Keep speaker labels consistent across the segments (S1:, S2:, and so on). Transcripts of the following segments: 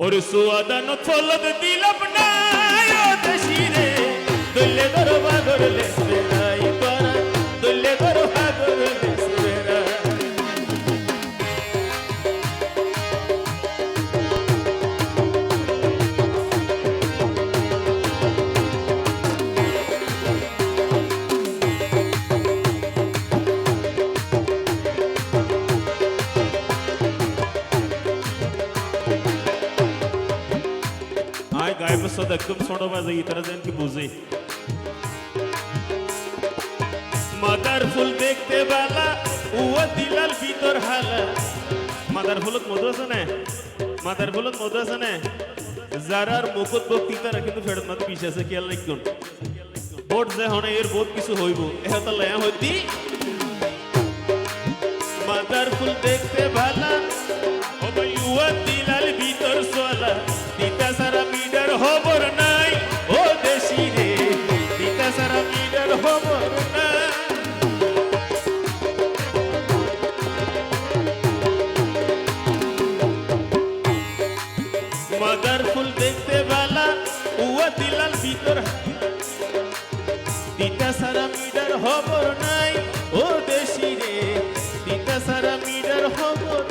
S1: ওরে সুয়াদান ফলদ দিলাম না ও দেশিরে দলে ধরো বাগর ছোট বাজে ইতারা যেন কি বুঝে মাদার ফুল দেখতে বালা উয়া দিলাল ভিতর হালা মাদার ফুলত মধু আছে না মাদার ফুলত মধু আছে না যারার মুকুট বক্তৃতারা কিন্তু ফেরত মাতে পিছে আছে খেয়াল রাখুন ভোট যে হনে এর বহুত কিছু হইব এহতা লয়া হইতি মাদার ফুল দেখতে ভালা ও ভাই উয়া দিলাল ভিতর সোলা দিতা সারা খবর নাই। ও দেশি রে দিতা সারা মিডার খবর নাই। মাদার ফুল দেখতে ভালা উয়া দিলাল ভিতর। দিতা সারা মিডার খবর নাই। ও দেশি রে দিতা সারা মিডার খবর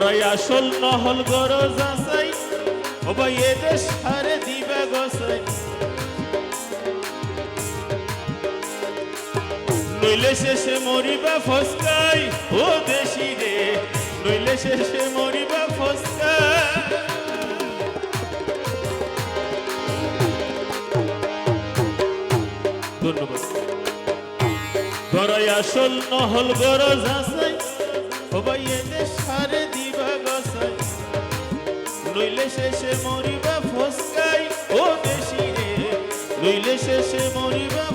S1: গড়াই আসল নহল গরজ আসাই ও ভাই, এ দেশ হারে দিবে গসাই নইলে শেষে মরিবা ফসকাই। ও দেশি রে, নইলে শেষে মরিবা ফসকাই। ধন্যবাদ। গড়াই আসল নহল গরজ আসাই সবাই এনে সারে দিবা নইলে শেষে মরিবা ফসকাই। ও বেশি রে নইলে শেষে মরিবা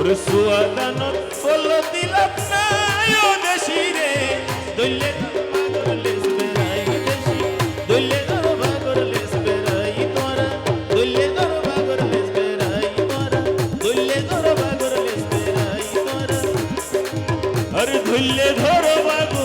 S1: ওর সুয়াদানত ফুল দিলাম না ও দেশি রে দইলে ধরো বাগো